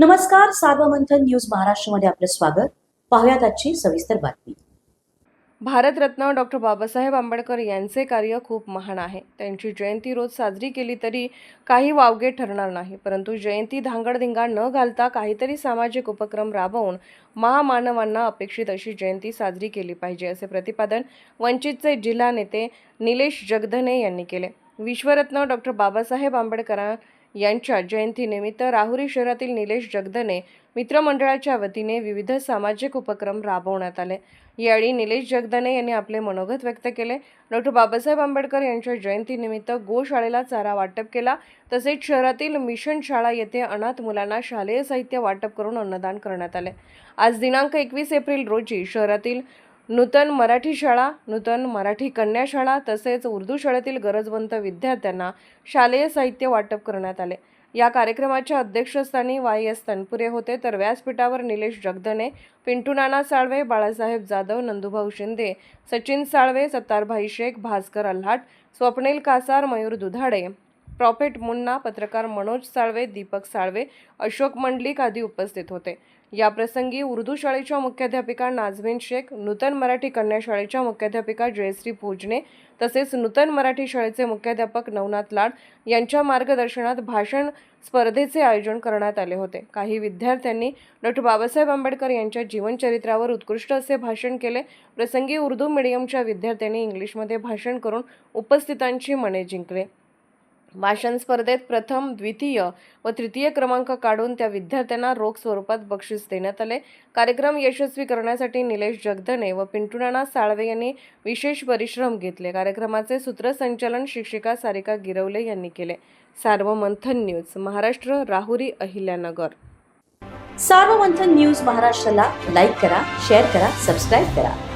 नमस्कार सार्वमंथन न्यूज महाराष्ट्रमध्ये आपलं स्वागत. पाहुयात आजची सविस्तर बातमी. भारतरत्न डॉक्टर बाबासाहेब आंबेडकर यांचे कार्य खूप महान आहे. त्यांची जयंती रोज साजरी केली तरी काही वावगे ठरणार नाही. परंतु जयंती धांगडधिंगा न घालता काहीतरी सामाजिक उपक्रम राबवून महामानवांना अपेक्षित अशी जयंती साजरी केली पाहिजे असे प्रतिपादन वंचितचे जिल्हा नेते निलेश जगधने यांनी केले. विश्वरत्न डॉक्टर बाबासाहेब आंबेडकर यांच्या जयंतीनिमित्त राहुरी शहरातील निलेश जगदने मित्रमंडळाच्या वतीने विविध सामाजिक उपक्रम राबवण्यात आले. यावेळी निलेश जगदने यांनी आपले मनोगत व्यक्त केले. डॉक्टर बाबासाहेब आंबेडकर यांच्या जयंतीनिमित्त गोशाळेला चारा वाटप केला. तसेच शहरातील मिशन शाळा येथे अनाथ मुलांना शालेय साहित्य वाटप करून अन्नदान करण्यात आले. आज दिनांक एकवीस एप्रिल रोजी शहरातील नूतन मराठी शाळा नूतन मराठी कन्या शाळा तसेच उर्दू शाळेतील गरजवंत विद्यार्थ्यांना शालेय साहित्य वाटप करण्यात आले. या कार्यक्रमाच्या अध्यक्षस्थानी वाय एस तनपुरे होते. तर व्यासपीठावर निलेश जगदने पिंटू नाना साळवे बाळासाहेब जाधव नंदुभाऊ शिंदे सचिन साळवे सत्तारभाई शेख भास्कर अल्हाट स्वप्नील कासार मयूर दुधाडे प्रॉफेट मुन्ना पत्रकार मनोज साळवे दीपक साळवे अशोक मंडलिक आदी उपस्थित होते. या प्रसंगी उर्दू शाळेच्या मुख्याध्यापिका नाझमीन शेख नूतन मराठी कन्या शाळेच्या मुख्याध्यापिका जयश्री भोजने तसेच नूतन मराठी शाळेचे मुख्याध्यापक नवनाथ लाड यांच्या मार्गदर्शनात भाषण स्पर्धेचे आयोजन करण्यात आले होते. काही विद्यार्थ्यांनी डॉक्टर बाबासाहेब आंबेडकर यांच्या जीवनचरित्रावर उत्कृष्ट असे भाषण केले. प्रसंगी उर्दू मीडियमच्या विद्यार्थ्यांनी इंग्लिशमध्ये भाषण करून उपस्थितांची मने जिंकले. भाषण स्पर्धेत प्रथम द्वितीय व तृतीय क्रमांक काढून त्या विद्यार्थ्यांना रोख स्वरूपात बक्षीस देण्यात आले. कार्यक्रम यशस्वी करण्यासाठी निलेश जगधने व पिंटुराणा साळवे यांनी विशेष परिश्रम घेतले. कार्यक्रमाचे सूत्रसंचालन शिक्षिका सारिका गिरवले यांनी केले. सार्वमंथन न्यूज महाराष्ट्र राहुरी अहिल्यानगर. सार्वमंथन न्यूज महाराष्ट्राला लाईक करा शेअर करा सबस्क्राईब करा.